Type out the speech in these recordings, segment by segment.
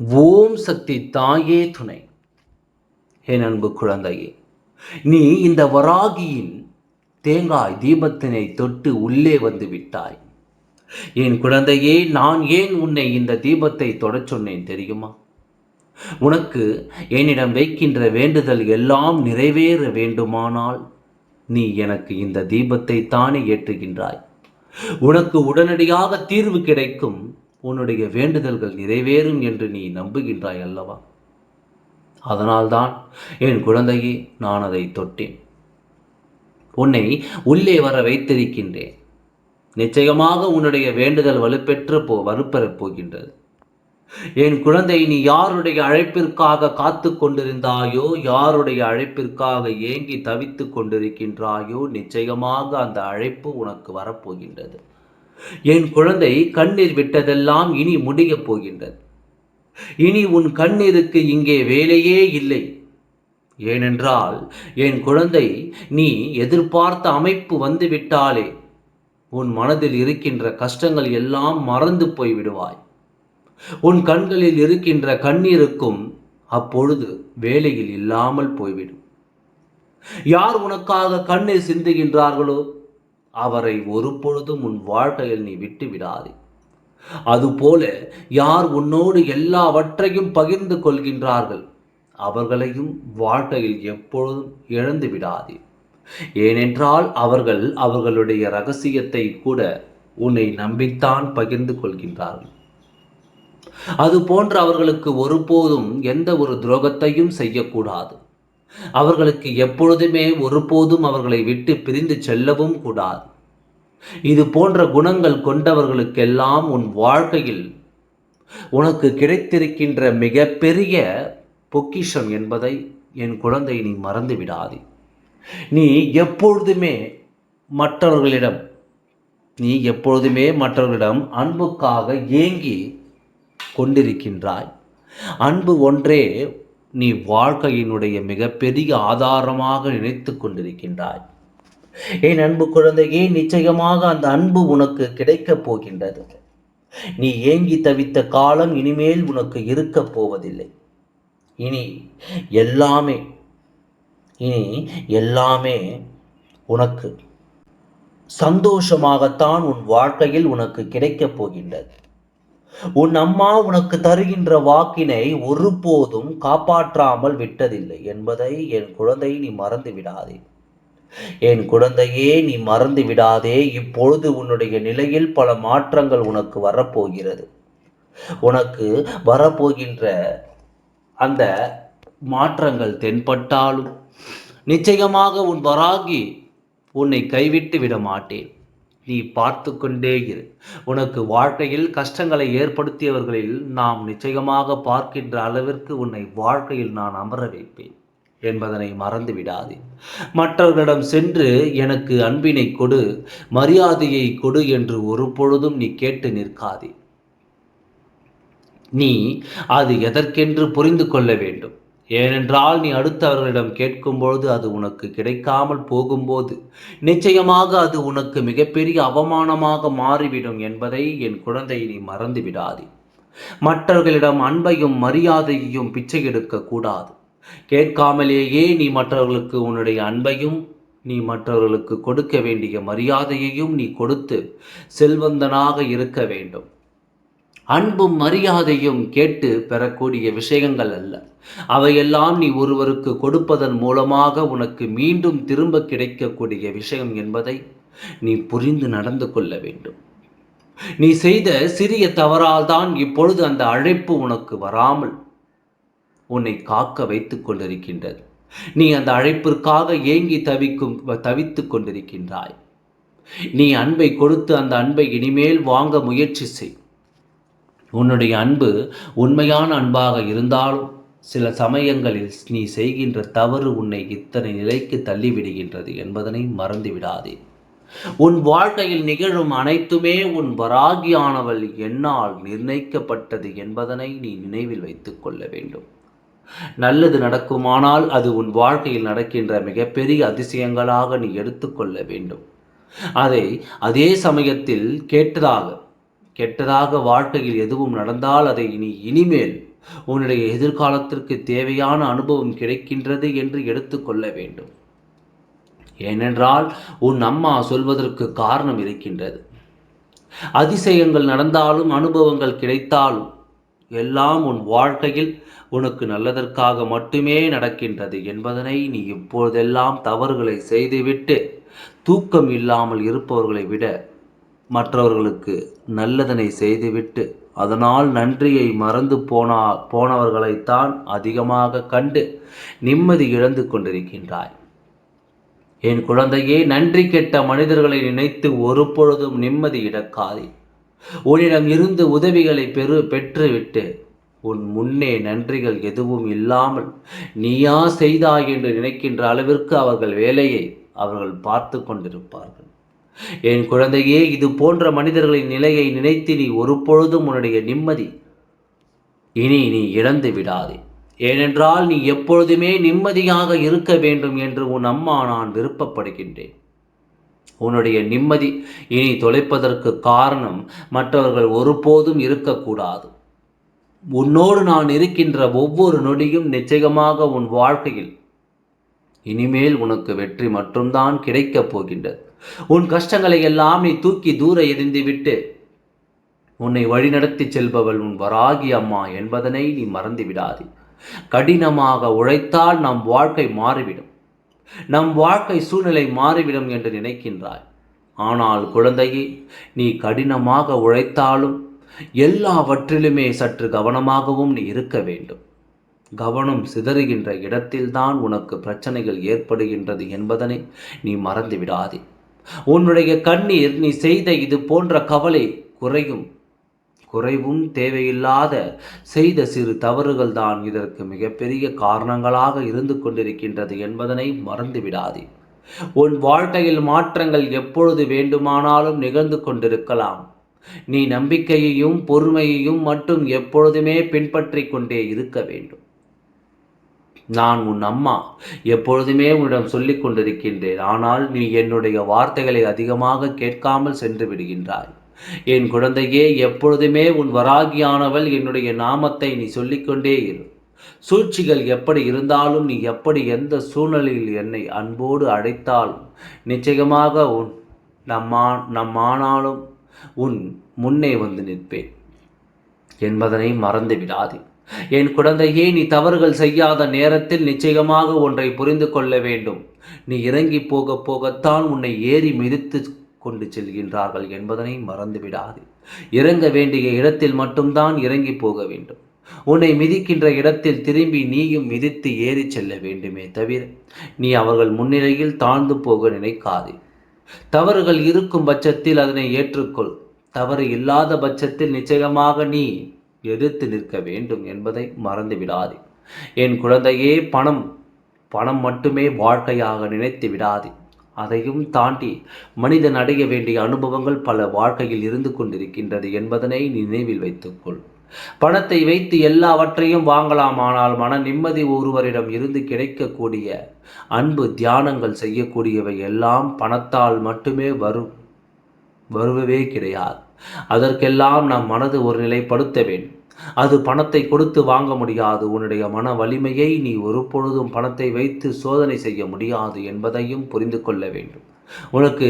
ஓம் சக்தி தாயே துணை. என் அன்பு குழந்தையே நீ இந்த வராகியின் தேங்காய் தீபத்தினை தொட்டு உள்ளே வந்து விட்டாய். என் குழந்தையே நான் ஏன் உன்னை இந்த தீபத்தை தொடச் சொன்னேன் தெரியுமா? உனக்கு என்னிடம் வைக்கின்ற வேண்டுதல் எல்லாம் நிறைவேற வேண்டுமானால் நீ எனக்கு இந்த தீபத்தை தானே ஏற்றுகின்றாய். உனக்கு உடனடியாக தீர்வு கிடைக்கும் உன்னுடைய வேண்டுதல்கள் நிறைவேறும் என்று நீ நம்புகின்றாய் அல்லவா? அதனால்தான் என் குழந்தையே நான் அதை தொட்டேன். உன்னை உள்ளே வர வைத்திருக்கின்றேன். நிச்சயமாக உன்னுடைய வேண்டுதல் வலுப்பெற்று போ வலுப்பெறப் போகின்றது. என் குழந்தை நீ யாருடைய அழைப்பிற்காக காத்து கொண்டிருந்தாயோ யாருடைய அழைப்பிற்காக ஏங்கி தவித்து கொண்டிருக்கின்றாயோ நிச்சயமாக அந்த அழைப்பு உனக்கு வரப்போகின்றது. என் குழந்தை கண்ணீர் விட்டதெல்லாம் இனி முடியப் போகின்றது. இனி உன் கண்ணீருக்கு இங்கே வேலையே இல்லை. ஏனென்றால் என் குழந்தை நீ எதிர்பார்த்த அமைப்பு வந்து விட்டாலே உன் மனதில் இருக்கின்ற கஷ்டங்கள் எல்லாம் மறந்து போய் விடுவாய் உன் கண்களில் இருக்கின்ற கண்ணீருக்கும் அப்பொழுது வேலையில் இல்லாமல் போய்விடும். யார் உனக்காக கண்ணீர் சிந்துகின்றார்களோ? அவரை ஒரு பொழுதும் உன் வாழ்க்கையில் நீ விட்டு விடாதே. அதுபோல யார் உன்னோடு எல்லாவற்றையும் பகிர்ந்து கொள்கின்றார்கள் அவர்களையும் வாழ்க்கையில் எப்பொழுதும் இழந்து விடாதே. ஏனென்றால் அவர்கள் அவர்களுடைய ரகசியத்தை கூட உன்னை நம்பித்தான் பகிர்ந்து கொள்கின்றார்கள். அது போன்று அவர்களுக்கு ஒருபோதும் எந்த ஒரு துரோகத்தையும் செய்யக்கூடாது. அவர்களுக்கு எப்பொழுதுமே ஒருபோதும் அவர்களை விட்டு பிரிந்து செல்லவும் கூடாது. இது போன்ற குணங்கள் கொண்டவர்களுக்கெல்லாம் உன் வாழ்க்கையில் உனக்கு கிடைத்திருக்கின்ற மிகப்பெரிய பொக்கிஷம் என்பதை என் குழந்தை நீ மறந்து விடாதே. நீ எப்பொழுதுமே மற்றவர்களிடம் நீ எப்பொழுதுமே மற்றவர்களிடம் அன்புக்காக ஏங்கி கொண்டிருக்கின்றாய். அன்பு ஒன்றே நீ வாழ்க்கையினுடைய மிகப்பெரிய ஆதாரமாக நினைத்து கொண்டிருக்கின்றாய். என் அன்பு குழந்தையே நிச்சயமாக அந்த அன்பு உனக்கு கிடைக்கப் போகின்றது. நீ ஏங்கி தவித்த காலம் இனிமேல் உனக்கு இருக்கப் போவதில்லை. இனி எல்லாமே இனி எல்லாமே உனக்கு சந்தோஷமாகத்தான் உன் வாழ்க்கையில் உனக்கு கிடைக்கப் போகின்றது. உன் அம்மா உனக்கு தருகின்ற வாக்கினை ஒருபோதும் காப்பாற்றாமல் விட்டதில்லை என்பதை என் குழந்தை நீ மறந்து விடாதே. என் குழந்தையே நீ மறந்து விடாதே. இப்பொழுது உன்னுடைய நிலையில் பல மாற்றங்கள் உனக்கு வரப்போகிறது. உனக்கு வரப்போகின்ற அந்த மாற்றங்கள் தென்பட்டாலும் நிச்சயமாக உன் வராகி உன்னை கைவிட்டு விட மாட்டேன். நீ பார்த்து கொண்டே இரு. உனக்கு வாழ்க்கையில் கஷ்டங்களை ஏற்படுத்தியவர்களில் நாம் நிச்சயமாக பார்க்கின்ற அளவிற்கு உன்னை வாழ்க்கையில் நான் அமர வைப்பேன் என்பதனை மறந்து விடாதே மற்றவர்களிடம் சென்று எனக்கு அன்பினை கொடு மரியாதையை கொடு என்று ஒரு பொழுதும் நீ கேட்டு நிற்காதே. நீ அது எதற்கென்று புரிந்து கொள்ள வேண்டும். ஏனென்றால் நீ அடுத்தவர்களிடம் கேட்கும்பொழுது அது உனக்கு கிடைக்காமல் போகும்போது நிச்சயமாக அது உனக்கு மிகப்பெரிய அவமானமாக மாறிவிடும் என்பதை என் குழந்தை நீ மறந்துவிடாதே. மற்றவர்களிடம் அன்பையும் மரியாதையையும் பிச்சை எடுக்க கூடாது. கேட்காமலேயே நீ மற்றவர்களுக்கு உன்னுடைய அன்பையும் நீ மற்றவர்களுக்கு கொடுக்க வேண்டிய மரியாதையையும் நீ கொடுத்து செல்வந்தனாக இருக்க வேண்டும். அன்பும் மரியாதையும் கேட்டு பெறக்கூடிய விஷயங்கள் அல்ல. அவையெல்லாம் நீ ஒருவருக்கு கொடுப்பதன் மூலமாக உனக்கு மீண்டும் திரும்ப கிடைக்கக்கூடிய விஷயம் என்பதை நீ புரிந்து நடந்து கொள்ள வேண்டும். நீ செய்த சிறிய தவறால் தான் இப்பொழுது அந்த அழைப்பு உனக்கு வராமல் உன்னை காக்க வைத்துக் கொண்டிருக்கின்றது. நீ அந்த அழைப்பிற்காக ஏங்கி தவிக்கும் தவித்து கொண்டிருக்கின்றாய். நீ அன்பை கொடுத்து அந்த அன்பை இனிமேல் வாங்க முயற்சி செய். உன்னுடைய அன்பு உண்மையான அன்பாக இருந்தாலும் சில சமயங்களில் நீ செய்கின்ற தவறு உன்னை இத்தனை நிலைக்கு தள்ளிவிடுகின்றது என்பதனை மறந்துவிடாதே. உன் வாழ்க்கையில் நிகழும் அனைத்துமே உன் வராகியானவள் என்னால் நிர்ணயிக்கப்பட்டது என்பதனை நீ நினைவில் வைத்துக் கொள்ள வேண்டும். நல்லது நடக்குமானால் அது உன் வாழ்க்கையில் நடக்கின்ற மிகப்பெரிய அதிசயங்களாக நீ எடுத்துக்கொள்ள வேண்டும். அதை அதே சமயத்தில் கேட்டதாக கெட்டதாக வாழ்க்கையில் எதுவும் நடந்தால் அதை இனி இனிமேல் உன்னுடைய எதிர்காலத்திற்கு தேவையான அனுபவம் கிடைக்கின்றது என்று எடுத்துக்கொள்ள வேண்டும். ஏனென்றால் உன் அம்மா சொல்வதற்கு காரணம் இருக்கின்றது. அதிசயங்கள் நடந்தாலும் அனுபவங்கள் கிடைத்தாலும் எல்லாம் உன் வாழ்க்கையில் உனக்கு நல்லதற்காக மட்டுமே நடக்கின்றது என்பதனை நீ இப்பொழுதெல்லாம் தவறுகளை செய்துவிட்டு தூக்கம் இல்லாமல் இருப்பவர்களை விட மற்றவர்களுக்கு நல்லதனை செய்துவிட்டு அதனால் நன்றியை மறந்து போனா போனவர்களைத்தான் அதிகமாக கண்டு நிம்மதி இழந்து கொண்டிருக்கின்றாய். என் குழந்தையே நன்றி கெட்ட மனிதர்களை நினைத்து ஒரு பொழுதும் நிம்மதி இழக்காதே. உன்னிடம் இருந்து உதவிகளை பெறு பெற்றுவிட்டு உன் முன்னே நன்றிகள் எதுவும் இல்லாமல் நீயா செய்தாய் என்று நினைக்கின்ற அளவிற்கு அவர்கள் வேலையை அவர்கள் பார்த்து கொண்டிருப்பார்கள். என் குழந்தையே இது போன்ற மனிதர்களின் நிலையை நினைத்து நீ ஒரு பொழுதும் உன்னுடைய நிம்மதி இனி நீ இழந்து விடாதே. ஏனென்றால் நீ எப்பொழுதுமே நிம்மதியாக இருக்க வேண்டும் என்று உன் அம்மா நான் விருப்பப்படுகின்றேன். உன்னுடைய நிம்மதி இனி தொலைப்பதற்கு காரணம் மற்றவர்கள் ஒருபோதும் இருக்கக்கூடாது. உன்னோடு நான் இருக்கின்ற ஒவ்வொரு நொடியும் நிச்சயமாக உன் வாழ்க்கையில் இனிமேல் உனக்கு வெற்றி மட்டும்தான் கிடைக்கப் போகின்றது. உன் கஷ்டங்களை எல்லாம் நீ தூக்கி தூர எரிந்துவிட்டு உன்னை வழிநடத்தி செல்பவள் உன் வராகி அம்மா என்பதனை நீ மறந்து விடாது. கடினமாக உழைத்தால் நம் வாழ்க்கை மாறிவிடும். நம் வாழ்க்கை சூழ்நிலை மாறிவிடும் என்று நினைக்கின்றாய். ஆனால் குழந்தையே நீ கடினமாக உழைத்தாலும் எல்லாவற்றிலுமே சற்று கவனமாகவும் நீ இருக்க வேண்டும். கவனம் சிதறுகின்ற இடத்தில்தான் உனக்கு பிரச்சனைகள் ஏற்படுகின்றது என்பதனை நீ மறந்து விடாதே. உன்னுடைய கண்ணீர் நீ செய்த இது போன்ற கவலை குறையும். குறைவும் தேவையில்லாத செய்த சிறு தவறுகள் தான் இதற்கு மிகப்பெரிய காரணங்களாக இருந்து கொண்டிருக்கின்றது என்பதனை மறந்துவிடாதே உன் வாழ்க்கையில் மாற்றங்கள் எப்பொழுது வேண்டுமானாலும் நிகழ்ந்து கொண்டிருக்கலாம். நீ நம்பிக்கையையும் பொறுமையையும் மட்டும் எப்பொழுதுமே பின்பற்றி கொண்டே இருக்க வேண்டும். நான் உன் அம்மா. எப்பொழுதுமே உன்னிடம் சொல்லிக் கொண்டிருக்கின்றேன். ஆனால் நீ என்னுடைய வார்த்தைகளை அதிகமாக கேட்காமல் சென்று விடுகின்றாய். என் குழந்தையே எப்பொழுதுமே உன் வராகியானவள் என்னுடைய நாமத்தை நீ சொல்லிக்கொண்டே இரு. சூழ்ச்சிகள் எப்படி இருந்தாலும் நீ எப்படி எந்த சூழ்நிலையில் என்னை அன்போடு அழைத்தாலும் நிச்சயமாக உன் நம்மா நம்மானாலும் உன் முன்னே வந்து நிற்பேன். என்பதனை மறந்து விடாதே என் குழந்தையே நீ தவறுகள் செய்யாத நேரத்தில் நிச்சயமாக ஒன்றை புரிந்து கொள்ள வேண்டும். நீ இறங்கி போக போகத்தான் உன்னை ஏறி மிதித்து கொண்டு செல்கின்றார்கள் என்பதனை மறந்து விடாது இறங்க வேண்டிய இடத்தில் மட்டும்தான் இறங்கி போக வேண்டும். உன்னை மிதிக்கின்ற இடத்தில் திரும்பி நீயும் மிதித்து ஏறி செல்ல வேண்டுமே தவிர நீ அவர்கள் முன்னிலையில் தாழ்ந்து போக நினைக்காதே. தவறுகள் இருக்கும் பட்சத்தில் அதனை ஏற்றுக்கொள். தவறு இல்லாத பட்சத்தில் நிச்சயமாக நீ எதிர்த்து நிற்க வேண்டும் என்பதை மறந்துவிடாதே. என் குழந்தையே பணம் பணம் மட்டுமே வாழ்க்கையாக நினைத்து விடாதே. அதையும் தாண்டி மனிதன் அடைய வேண்டிய அனுபவங்கள் பல வாழ்க்கையில் இருந்து கொண்டிருக்கின்றது என்பதனை நினைவில் வைத்துக்கொள். பணத்தை வைத்து எல்லாவற்றையும் வாங்கலாம் ஆனால் மன நிம்மதி ஒருவரிடம் இருந்து கிடைக்கக்கூடிய அன்பு தியானங்கள் செய்யக்கூடியவை எல்லாம் பணத்தால் மட்டுமே வரும். வருவவே கிடையாது. அதற்கெல்லாம் நம் மனது ஒரு நிலைப்படுத்த வேண்டும். அது பணத்தை கொடுத்து வாங்க முடியாது. உன்னுடைய மன வலிமையை நீ ஒரு பொழுதும் பணத்தை வைத்து சோதனை செய்ய முடியாது என்பதையும் புரிந்து கொள்ள வேண்டும். உனக்கு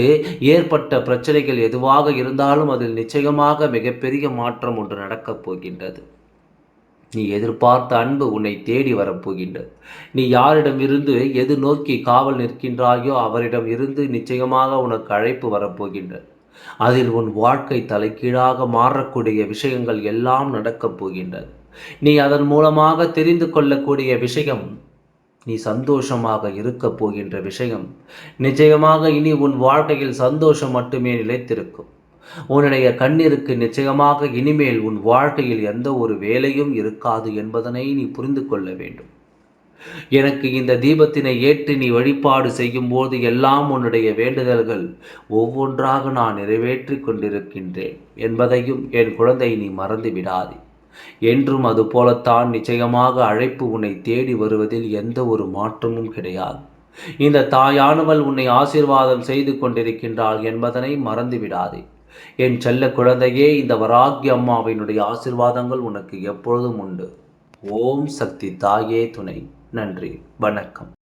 ஏற்பட்ட பிரச்சனைகள் எதுவாக இருந்தாலும் அதில் நிச்சயமாக மிகப்பெரிய மாற்றம் ஒன்று நடக்கப் போகின்றது. நீ எதிர்பார்த்த அன்பு உன்னை தேடி வரப்போகின்றது நீ யாரிடம் இருந்து எது நோக்கி காவல் நிற்கின்றாயோ அவரிடம் இருந்து நிச்சயமாக உனக்கு அழைப்பு வரப்போகின்றது அதில் உன் வாழ்க்கை தலைக்கீழாக மாறக்கூடிய விஷயங்கள் எல்லாம் நடக்கப் போகின்றது நீ அதன் மூலமாக தெரிந்து கொள்ளக்கூடிய விஷயம் நீ சந்தோஷமாக இருக்கப் போகின்ற விஷயம் நிச்சயமாக இனி உன் வாழ்க்கையில் சந்தோஷம் மட்டுமே நிலைத்திருக்கும். உன்னுடைய கண்ணிற்கு நிச்சயமாக இனிமேல் உன் வாழ்க்கையில் எந்த ஒரு வேலையும் இருக்காது என்பதனை நீ புரிந்து கொள்ள வேண்டும். எனக்கு இந்த தீபத்தினை ஏற்றி நீ வழிபாடு செய்யும்போது எல்லாம் உன்னுடைய வேண்டுதல்கள் ஒவ்வொன்றாக நான் நிறைவேற்றி கொண்டிருக்கின்றேன் என்பதையும் என் குழந்தை நீ மறந்து விடாதே. என்றும் அதுபோலத்தான் நிச்சயமாக அழைப்பு உன்னை தேடி வருவதில் எந்த ஒரு மாற்றமும் கிடையாது. இந்த தாயானவள் உன்னை ஆசீர்வாதம் செய்து கொண்டிருக்கின்றாள் என்பதனை மறந்து விடாதே. என் செல்ல குழந்தையே இந்த வராகி அம்மாவினுடைய ஆசிர்வாதங்கள் உனக்கு எப்பொழுதும் உண்டு. ஓம் சக்தி தாயே துணை. நன்றி. வணக்கம்.